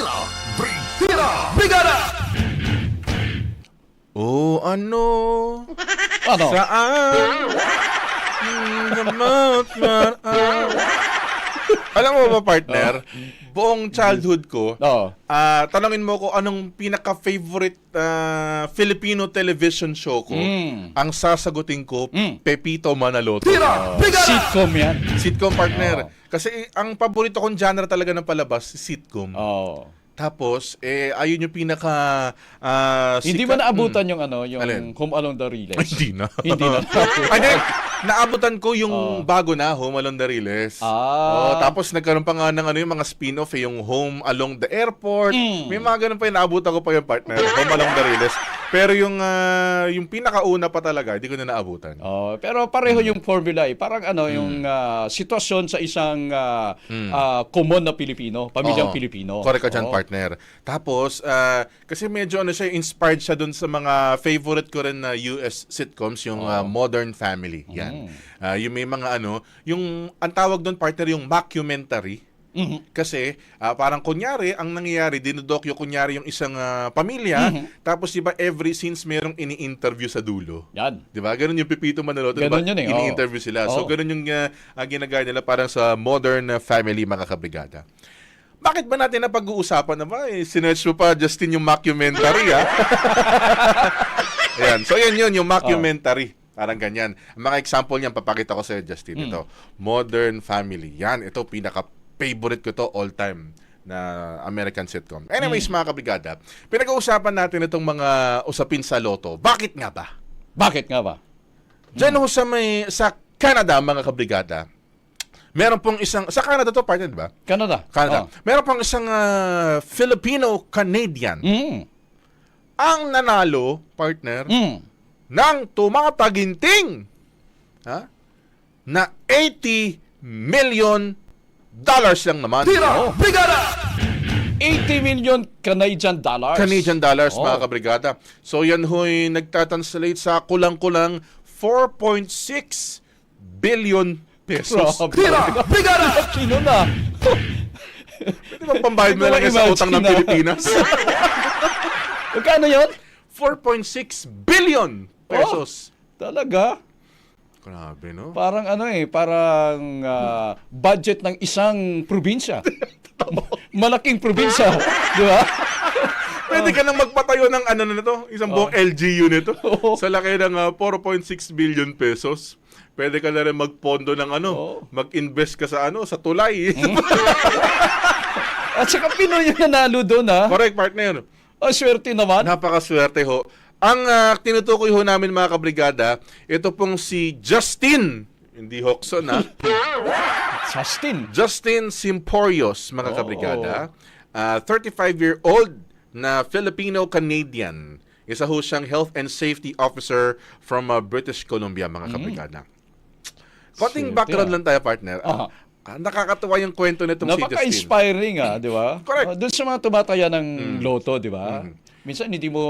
Tira Brigada Brigada Oh, ano? Ano? Saan? Alam mo ba, partner? Buong childhood ko, Oo. ah tanungin mo ko anong pinaka-favorite ah, Filipino television show ko. Mm. Ang sasagutin ko, Mm. Pepito Manaloto. Tira Brigada Sitcom yan. Sitcom partner. Kasi ang paborito kong genre talaga ng palabas, sitcom. Oo. Tapos, eh, ayun yung pinaka... Hindi sikat- mo naabutan yung ano, yung Alin? Home Along the Riles. Ay, Hindi na. Hindi na. Ay, di, naabutan ko yung Oh. bago na, Home Along the Riles. Oh, Ah. tapos nagkaroon pa nga ng ano, yung mga spin-off, eh, yung Home Along the Airport. Mm. May mga ganun pa yung naabutan ko pa yung partner, Home Along the Riles. Pero yung ah, yung pinakauna pa talaga, hindi ko na naabutan. Oh, pero pareho yung formula eh. Parang ano, yung ah, sitwasyon sa isang ah, ah, common na Pilipino, pamilyang Oo. Pilipino. Correct ka dyan, Oo. partner. Tapos, ah, kasi medyo ano siya, inspired siya dun sa mga favorite ko rin na US sitcoms, yung ah, Modern Family. Yan. Ah, yung may mga ano, yung, ang tawag doon, partner, yung mockumentary. Mhm. Kasi ah, parang kunyari, ang nangyayari, dinodokyo kunyari yung isang ah, pamilya, tapos diba every scenes merong ini-interview sa dulo. Yan. Di ba? Ganun yung Pipito Manaloto. Ganun diba? yun eh. Ini-interview sila. So, Oo. ganun yung uh, uh, ginagaya nila parang sa modern uh, family mga kabrigada. Bakit ba natin na pag-uusapan na ba? Eh, sinerch mo pa, Justin, yung mockumentary, ha? Ayan. So, yan yun, yung mockumentary. Parang ganyan. Ang mga example niyan, papakita ko sa'yo, Justin. Hmm. Ito, Modern Family. Yan, ito, pinaka-favorite ko to all time na American sitcom. Anyways, Hmm. mga kabrigada, pinag-uusapan natin itong mga usapin sa loto. Bakit nga ba? Bakit nga ba? Diyan ho sa may sa Canada mga kabrigada. Meron pong isang sa Canada to partner, di ba? Canada. Canada. Oh. Meron pong isang ah, Filipino Canadian Mm. ang nanalo partner Mm. ng tumataginting ha? na 80 million dollars lang naman. Tira Brigada 80 million Canadian dollars. Canadian dollars Oh. mga kabrigada. So yan ho'y nagtatranslate sa kulang-kulang 4.6 billion pesos. Tira Brigada Sino na? Di ba pambayad mo na lang sa utang ng na. Pilipinas? Magkano yun? 4.6 billion pesos. Talaga? Grabe, no? Parang ano eh, parang ah, budget ng isang probinsya. Malaking probinsya, di ba? Pwede ka nang magpatayo ng ano na to, isang buong LGU nito. Oo. Sa laki ng ah, 4.6 billion pesos. Pwede ka na rin magpondo ng ano, Oo. mag-invest ka sa ano, sa tulay. At saka Pinoy yung nanalo doon ha. Correct, partner. Ang swerte naman. Napakaswerte ho. Ang uh, tinutukoy ho namin mga kabrigada, ito pong si Justin, hindi Hoxon ha, Justin. Justin Simporios, mga Oo. kabrigada. Uh, 35-year-old na Filipino-Canadian. Isa ho siyang health and safety officer from uh, British Columbia, mga kabrigada. Konting background ah. lang tayo, partner. Aha. Ah, nakakatuwa yung kwento nitong si Justin. Napaka-inspiring ah, di ba? Correct. Oh, doon sa mga tumataya ng loto, di ba? Minsan hindi mo,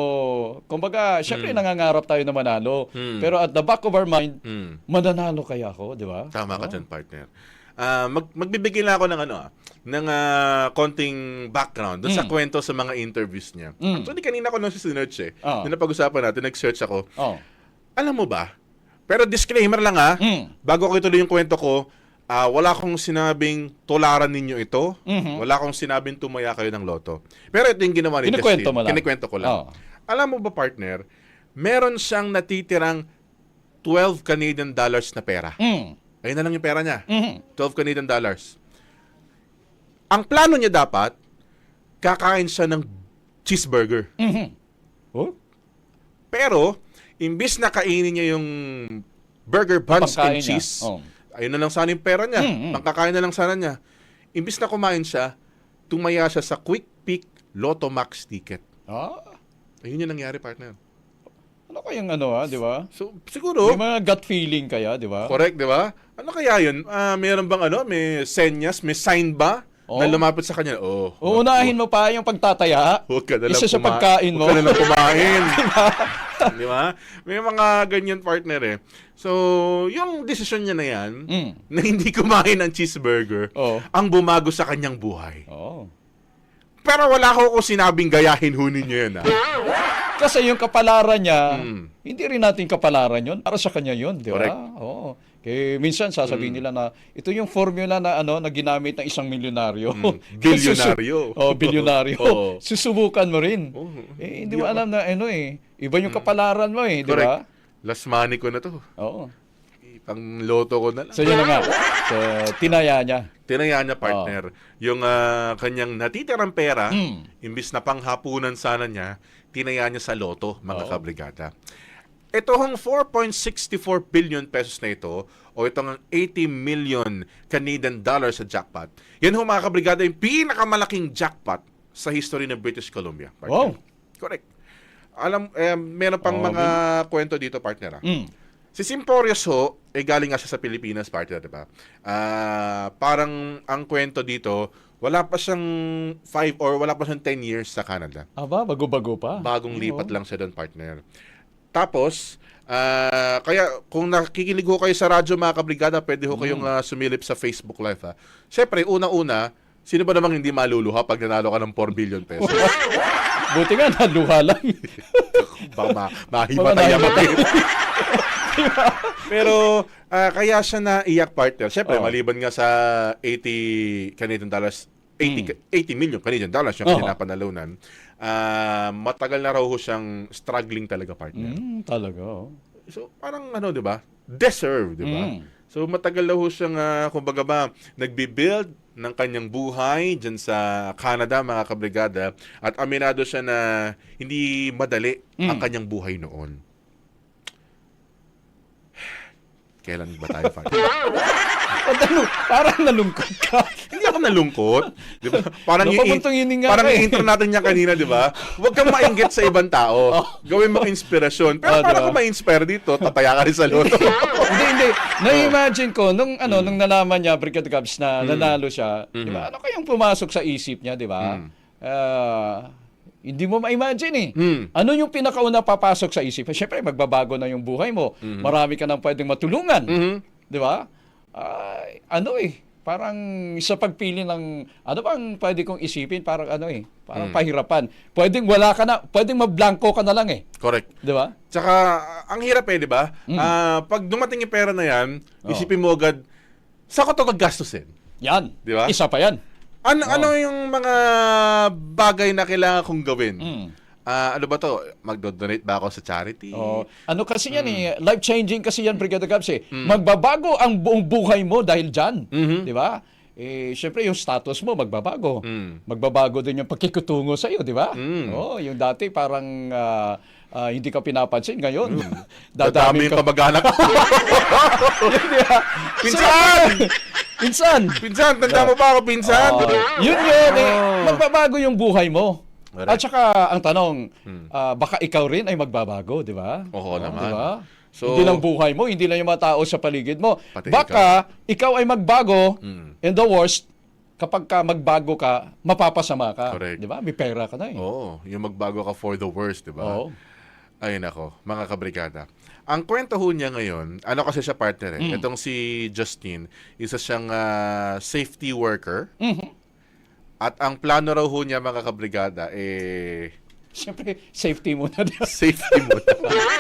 kumbaga, syempre nangangarap tayo na manalo. Pero at the back of our mind, Mm. mananalo kaya ako, di ba? Tama ka dyan, partner. Ah, mag magbibigay lang ako ng ano, ah, ng ah, konting background dun sa Mm. kwento sa mga interviews niya. Mm. Actually, kanina ko nung sinerch eh. Oo. Nung napag-usapan natin, nag-search ako. Oh. Alam mo ba? Pero disclaimer lang ha, Mm. bago ko ituloy yung kwento ko, ah, wala akong sinabing tularan ninyo ito. Mhm. Wala akong sinabing tumaya kayo ng loto. Pero ito yung ginawa ni Kinikwento Justin. mo lang. Kinikwento ko lang. Oo. Alam mo ba, partner, meron siyang natitirang 12 Canadian dollars na pera. Mm. Ayun na lang yung pera niya. Mhm. 12 Canadian dollars. Ang plano niya dapat, kakain siya ng cheeseburger. Mhm. Oh? Pero, imbis na kainin niya yung burger buns Pagkain and niya. cheese, Oh. Ayun na lang sana yung pera niya. Mm, mm. Pangkakain na lang sana niya. Imbis na kumain siya, tumaya siya sa Quick Pick Lotto Max ticket. Ah, Ayun yung nangyari, partner. ano kayang ano ah, di ba? So, siguro, May mga gut feeling kaya, di ba? correct, di ba? Ano kaya yun? Ah, meron bang ano? May senyas? May sign ba? Na Oh. lumapit sa kanya? Oh, Uunahin mo pa yung pagtataya. Huwag ka na lang Isa sa kuma- pagkain mo. Huwag ka na lang kumain. Di ba? May mga ganyan partner eh. So, yung desisyon niya na yan, Mm. na hindi kumain ng cheeseburger, Oo. ang bumago sa kanyang buhay. Oh. Pero wala ko kung sinabing gayahin ho ninyo yun. ah. Kasi yung kapalaran niya, Mm. hindi rin natin kapalaran yun. Para sa kanya yun, di ba? Correct. Oo. Kaya minsan sasabihin nila na ito yung formula na ano na ginamit ng isang milyonaryo. Bilyonaryo. oh, bilyonaryo. Mm. Oo. Susubukan mo rin. Oo. eh, hindi mo alam na ano eh. Iba yung kapalaran mo eh, di ba? Mm. Last money ko na to. Oo. Pang loto ko na lang. So yun na nga. So, tinaya niya. Tinaya niya partner. Yung ah, kanyang natitirang pera, Mm. imbis na panghapunan sana niya, tinaya niya sa loto, mga Oo. kabrigada. Ito hong 4.64 billion pesos na ito, o itong 80 million Canadian dollars sa jackpot, yan ho mga kabrigada, yung pinakamalaking jackpot sa history ng British Columbia. partner. Wow. Correct. Alam, eh, meron pang Oh, mga kwento dito, partner. ah. Mm. Si Simporius ho, eh galing nga siya sa Pilipinas, partner, di ba? Ah, parang ang kwento dito, wala pa siyang 5 or wala pa siyang 10 years sa Canada. Aba, bago-bago pa. Bagong Oo. lipat lang siya doon, partner. Tapos, ah, kaya kung nakikinig ho kayo sa radyo mga kabrigada, pwede ho kayong ah, sumilip sa Facebook Live. Ha. Siyempre, una-una, sino ba namang hindi maluluha pag nanalo ka ng 4 billion pesos? Buti nga, naluha lang. Baka ma- mahimatay Baka ako. Pero ah, kaya siya naiyak partner. Siyempre, Oo. maliban nga sa 80 Canadian dollars, 80, ka- 80 million Canadian dollars yung Hmm. Oo. Ah, matagal na raw ho siyang struggling talaga partner. mm, talaga. oh. So, parang ano, di ba? Deserve, di ba? Mm. So, matagal na ho siyang, ah, kumbaga ba, nagbi-build ng kanyang buhay dyan sa Canada, mga kabrigada. At aminado siya na hindi madali ang Mm. kanyang buhay noon. Kailan ba tayo, ano, parang nalungkot ka. Ako nalungkot. Di ba? Parang yung, hininga parang ka eh. yung intro natin niya kanina, di ba? Huwag kang mainggit sa ibang tao. Gawin mo inspirasyon. Pero Oh, para diba? kung ma-inspire dito, tataya ka rin sa loto. hindi, hindi. Na-imagine ko, nung, ano, nung nalaman niya, Brigade Cubs, na nanalo siya, di Mm-hmm. ba? Ano kayang pumasok sa isip niya, di ba? Ah, hindi mo ma-imagine eh. Mm. Ano yung pinakauna papasok sa isip? Siyempre, magbabago na yung buhay mo. Mm-hmm. Marami ka nang pwedeng matulungan. Mhm. Di ba? Ay, ano eh, parang sa pagpili ng, ano bang pwede kong isipin, parang ano eh, parang Mm. pahirapan. Pwedeng wala ka na, pwedeng mablangko ka na lang eh. Correct. Di ba? Tsaka, ang hirap eh, di ba? Ah, pag dumating yung pera na yan, isipin mo agad, saan ko ito gagastusin? Yan. Di ba? Isa pa yan. Ano, Oo. ano yung mga bagay na kailangan kong gawin? Mm. Ah, ano ba to? Magdo-donate ba ako sa charity? Oh, ano kasi yan eh, life-changing kasi yan, Brigada Gabs eh. Mm. Magbabago ang buong buhay mo dahil dyan. Mhm. Di ba? Eh, syempre yung status mo magbabago. Mm. Magbabago din yung pagkikutungo sa iyo, di ba? Mm. Oh, yung dati parang ah, ah, hindi ka pinapansin ngayon. Mm. Dadami yung ka. kamag-anak. Ba? Pinsan! Pinsan! pinsan, tanda mo ba ako, pinsan? Oh, yun yun eh. Magbabago yung buhay mo. Correct. At saka ang tanong, ah, baka ikaw rin ay magbabago, di ba? Oo Oh, naman. Di ba? So- hindi lang buhay mo, hindi lang yung mga tao sa paligid mo. Baka ikaw. ay magbago, Mm. in the worst, kapag ka magbago ka, mapapasama ka. Correct. Di ba? May pera ka na eh. Oo, yung magbago ka for the worst, di ba? Oo. Ayun ako, mga kabrigada. Ang kwento ho niya ngayon, ano kasi siya partner eh. Mm. Itong si Justine, isa siyang ah, safety worker. Mhm. At ang plano raw ho niya, mga kabrigada, eh, Siyempre, safety muna. ba? safety muna.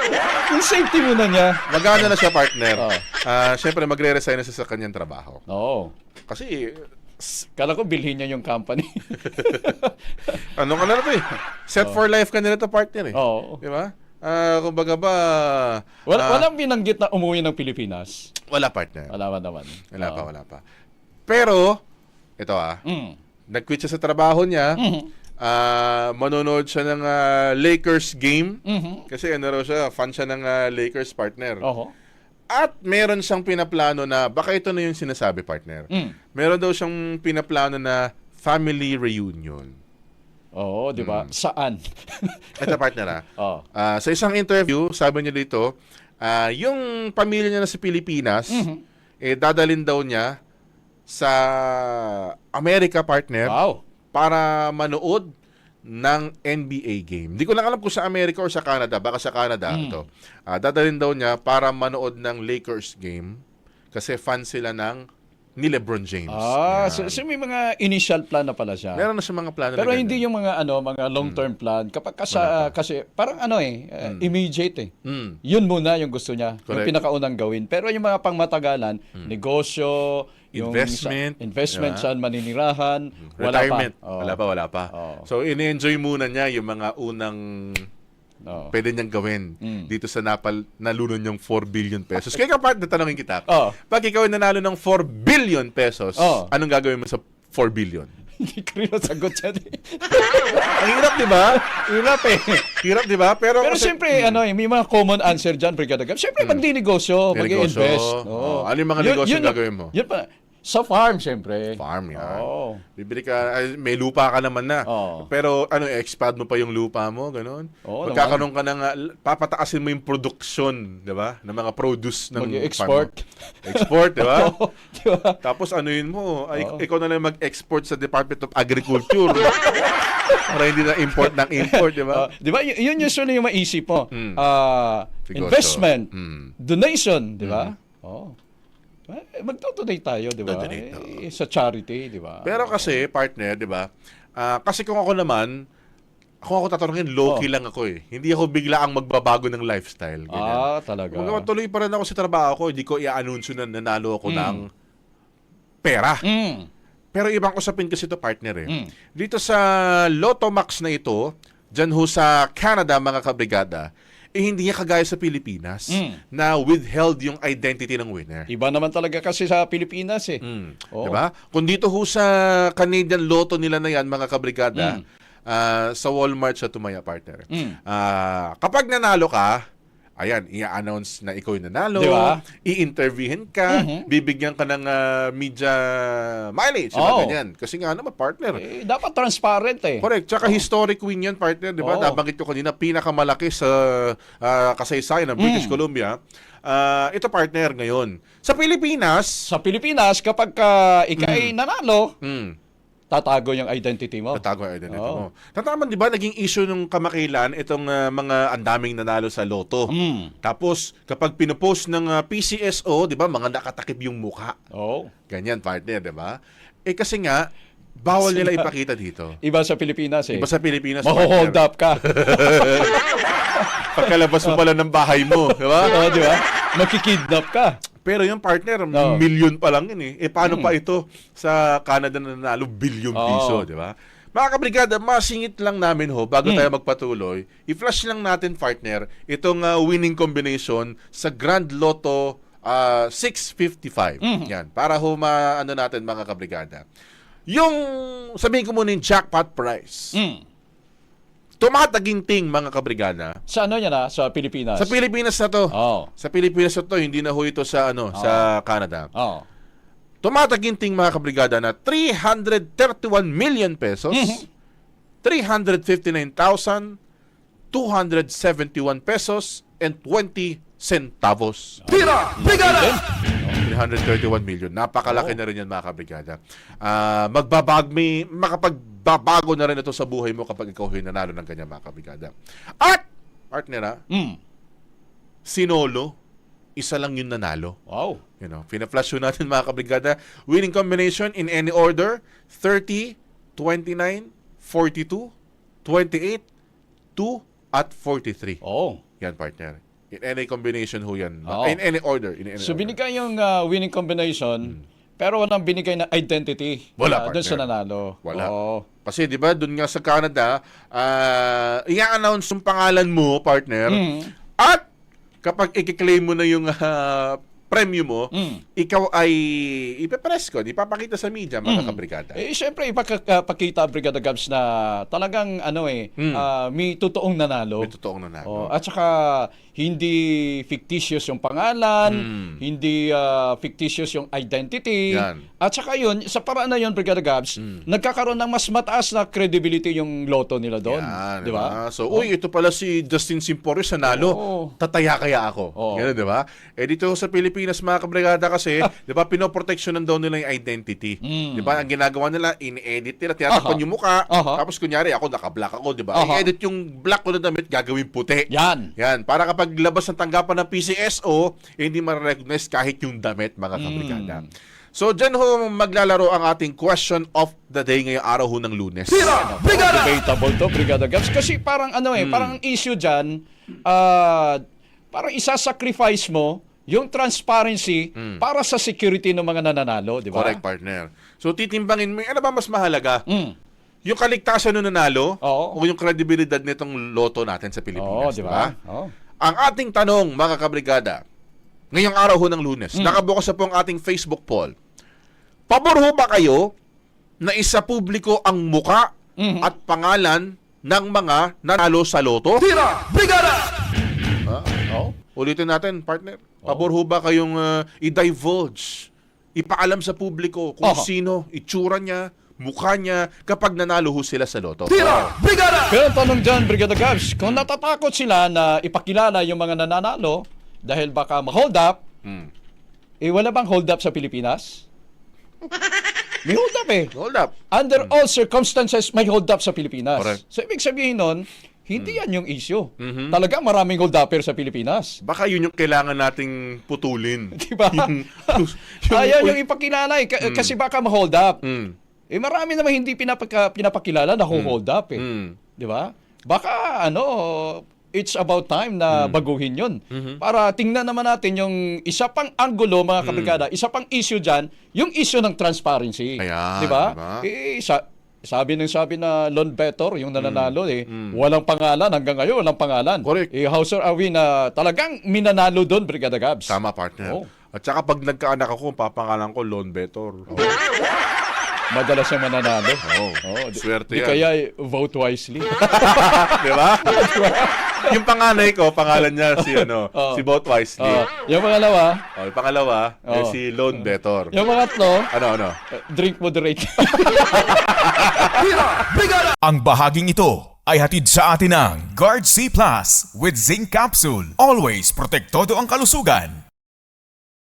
yung safety muna niya. Magana na siya, partner. Oo. Ah, Siyempre, magre-resign na siya sa kanyang trabaho. Oo. Kasi, s- Kala ko bilhin niya yung company. ano ka na to eh? Set for life ka nila to, partner eh. Oo. Di ba? Ah, kumbaga ba, Wala, ah, walang binanggit na umuwi ng Pilipinas. wala partner. Wala man naman. Wala pa, Oo. wala pa. Pero, ito ah, Mm. Nag-quit siya sa trabaho niya, Mhm. ah, manonood siya ng ah, Lakers game, Mhm. kasi ano raw siya, fan siya ng ah, Lakers partner. Oho. At meron siyang pinaplano na, baka ito na yung sinasabi partner, Mm. meron daw siyang pinaplano na family reunion. Oo, di ba? Saan? Ito partner ah, oh. Ah, sa isang interview, sabi niya dito, ah, yung pamilya niya na sa Pilipinas, Mhm. eh dadalin daw niya sa America partner Wow. para manood ng NBA game. Hindi ko lang alam kung sa America or sa Canada. Baka sa Canada Mm. ito. Ah, dadalhin daw niya para manood ng Lakers game kasi fan sila ng ni LeBron James. Ah, Yan. so, so may mga initial plan na pala siya. Meron na siya mga plano Pero na hindi yung mga ano, mga long-term plan. Kapag kasa, kasi parang ano eh, uh, immediate eh. Mm. Yun muna yung gusto niya, yung Correct. pinakaunang gawin. Pero yung mga pangmatagalan, negosyo, yung Investment, sa, investment diba? saan maninirahan, wala Retirement. pa. Oh. Wala pa, wala pa. Oo. So, ini-enjoy muna niya yung mga unang Oo. pwede niyang gawin Mm. dito sa napal nalunan niyang 4 billion pesos. Kaya kapag natanongin kita, Oo. pag ikaw ay nanalo ng 4 billion pesos, Oo. anong gagawin mo sa 4 billion? Hindi ko rin nasagot siya. Ang hirap, di ba? Hirap eh. Hirap, di ba? Pero, Pero kasi- siyempre, ano eh, may mga common answer dyan, Brigada Gab. Siyempre, magdinegosyo, May mag-invest. Oh, ano yung mga negosyo yun, gagawin mo? Yun pa. Sa farm, siyempre. farm yan. Oo. Bibili ka, ay, may lupa ka naman na. Oo. Pero ano, expand mo pa yung lupa mo, ganun. Oo Magkakaroon ka ng, ah, l- papataasin mo yung production, di ba? Ng mga produce ng Mag-export. farm mo. Export, di ba? Oo, di ba? Tapos ano yun mo, ay, Oo. ikaw na lang mag-export sa Department of Agriculture. Para hindi na import ng import, di ba? Ah, di ba? Y- yun usually yung maisip mo. Mm. Ah, Negosyo. investment, Mm. donation, di ba? Oo. Eh, magdo-donate tayo, di ba? Donate, Eh, sa charity, di ba? Pero kasi, partner, di ba? Ah, kasi kung ako naman, kung ako tatanungin, low-key lang ako eh. Hindi ako bigla ang magbabago ng lifestyle. Ganyan. ah, talaga. Kung tuloy pa rin ako sa trabaho ko, hindi ko i-anunsyo na nanalo ako ng pera. Mm. Pero ibang usapin kasi ito, partner eh. Mm. Dito sa Lotto Max na ito, dyan ho sa Canada, mga kabrigada, eh hindi niya kagaya sa Pilipinas Mm. na withheld yung identity ng winner. Iba naman talaga kasi sa Pilipinas eh. Mm. Oo. Diba? Kung dito ho sa Canadian Lotto nila na yan, mga kabrigada, Mm. ah, sa Walmart sa Tumaya Partner. Mm. Ah, kapag nanalo ka, ayan, i-announce na ikaw yung nanalo, Diba? i-interviewin ka, Mhm. bibigyan ka ng ah, media mileage, Oo. ganyan. Kasi nga naman, partner. Eh, dapat transparent eh. Correct. Tsaka historic win yan, partner. Di ba? Oo. Nabanggit ko kanina, pinakamalaki sa ah, kasaysayan ng British Mm. Columbia. Ah, ito, partner, ngayon. Sa Pilipinas, Sa Pilipinas, kapag ka ikaw ay nanalo, hmm, tatago yung identity mo. Tatago ang identity mo. Oo. Tataman, di ba, naging issue nung kamakilan itong ah, mga andaming nanalo sa loto. Mm. Tapos, kapag pinopost ng ah, PCSO, di ba, mga nakatakip yung mukha. Oh. Ganyan, partner, di ba? Eh kasi nga, bawal nila ipakita dito. Iba sa Pilipinas eh. Iba sa Pilipinas, Maho-hold partner. up ka. Pagkalabas mo pala ng bahay mo, di ba? Oo, di ba? Makikidnap ka. Pero yung partner, Oo. million pa lang yun eh. Eh, paano Mm. pa ito sa Canada na nanalo billion Oo. piso, di ba? Mga kabrigada, masingit lang namin ho, bago Mm. tayo magpatuloy, i-flash lang natin, partner, itong ah, winning combination sa Grand Lotto ah, 655. Mm. Yan, para ho ma, ano natin, mga kabrigada. Yung, sabihin ko muna yung jackpot price. Mm. Tumataginting, mga kabrigada. Sa ano yan ah? Sa Pilipinas? Sa Pilipinas na to. Oo. Sa Pilipinas na to, hindi na ho ito sa, ano, sa Canada. Oo. Tumataginting mga kabrigada na 331 million pesos, Mhm. 359,271 pesos and 20 centavos. Tira! Brigada! 331 million. Napakalaki na rin yan mga kabrigada. Ah, magbabag, may makapagbabago na rin ito sa buhay mo kapag ikaw ay nanalo ng ganyan mga kabrigada. At, partner ha, Mm. sinolo, isa lang yung nanalo. Wow. You know, fina-flash yun natin mga kabrigada. Winning combination in any order, 30, 29, 42, 28, 2, at 43. Oh. Yan, partner. In any combination ho yan. Oo. In any order. In any So order. binigay yung ah, winning combination, pero walang binigay na identity Hmm. Wala, ah, doon sa nanalo. Wala. Oo. Kasi 'di ba, doon nga sa Canada, ah i-announce yung pangalan mo, partner. Mm. At kapag i-claim mo na yung ah, premyo mo, Mm. ikaw ay ipepress ko, ipapakita sa media, mga kabrigada. Eh, syempre, ipakita, Brigada Gabs, na talagang, ano eh, Mm. ah, may totoong nanalo. May totoong nanalo. Oh, at saka, hindi fictitious yung pangalan, Mm. hindi ah, fictitious yung identity. Yan. At saka yun, sa paraan na yun, Brigada Gabs, nagkakaroon ng mas mataas na credibility yung loto nila doon. Di ba? Oh. So, uy, ito pala si Justin Simporio nanalo. Oo. Tataya kaya ako. Oo. Ganun, di ba? Eh, dito sa Pilipinas, mga kabrigada kasi, di ba, pinoproteksyonan daw nila yung identity. Mm. Di ba? Ang ginagawa nila, in-edit nila, tinatakpan yung mukha. Aha. Tapos, kunyari, ako naka-black ako, di ba? I-edit yung black ko na damit, gagawin puti. Yan. Yan, para kapag labas ng tanggapan ng PCSO, eh, hindi ma-recognize kahit yung damit, mga kabrigada. So, dyan ho maglalaro ang ating question of the day ngayong araw ho ng lunes. Tira! Brigada! Debatable to, Brigada Gabs. Kasi parang ano eh, parang ang issue dyan, ah, parang isa-sacrifice mo yung transparency para sa security ng mga nananalo, di ba? Correct, partner. So, titimbangin mo, ano ba mas mahalaga? Mm. Yung kaligtasan ng nanalo Oo. o yung credibilidad nitong loto natin sa Pilipinas, di ba? Oo. Ang ating tanong, mga kabrigada, ngayong araw ho ng lunes, Hmm. nakabukas na po ang ating Facebook poll. Pabor ho ba kayo na isa publiko ang muka Mhm. at pangalan ng mga nanalo sa loto? Tira! Brigada! Oo. Ulitin natin, partner. Pabor ho ba kayong uh, i-divulge, ipaalam sa publiko kung Aha. sino, itsura niya, mukha niya, kapag nanalo ho sila sa loto? Tira! Brigada! Pero ang tanong dyan, Brigada Gabs, kung natatakot sila na ipakilala yung mga nananalo dahil baka ma-hold up, Hmm. eh wala bang hold up sa Pilipinas? May hold up eh. Hold up. Under all circumstances, may hold up sa Pilipinas. Correct. So, ibig sabihin nun, hindi yan yung issue. Mhm. Talagang maraming hold upper sa Pilipinas. Baka yun yung kailangan nating putulin. Di ba? Ayaw yung ipakilala eh. Ka- Kasi baka ma-hold up. Mm. Eh marami naman hindi pinapaka, pinapakilala na hold up eh. Mm. Di ba? Baka ano, it's about time na Hmm. baguhin yun. Mm-hmm. Para tingnan naman natin yung isa pang anggulo, mga kabrigada, isa pang issue dyan, yung issue ng transparency. Di ba? di ba? Eh, sa, sabi ng sabi na Lon Betor, yung nananalo eh, Mm. walang pangalan, hanggang ngayon walang pangalan. Correct. Eh, are we na talagang minanalo doon, Brigada Gabs? Tama, partner. Oo. At saka pag nagkaanak ako, papangalan ko Lone Betor. Madalas siya mananalo. Oo. Oo, di- Swerte di yan. kaya eh, vote wisely. Di ba? yung panganay ko, pangalan niya si ano, Oo. si Boat Wisely. Oh, yung pangalawa, Oh, yung pangalawa, eh, Oo. si Lone Betor. yung mga tatlo, Ano, ano? eh, drink moderate. Ang bahaging ito ay hatid sa atin ng Guard C Plus with Zinc Capsule. Always protektado ang kalusugan.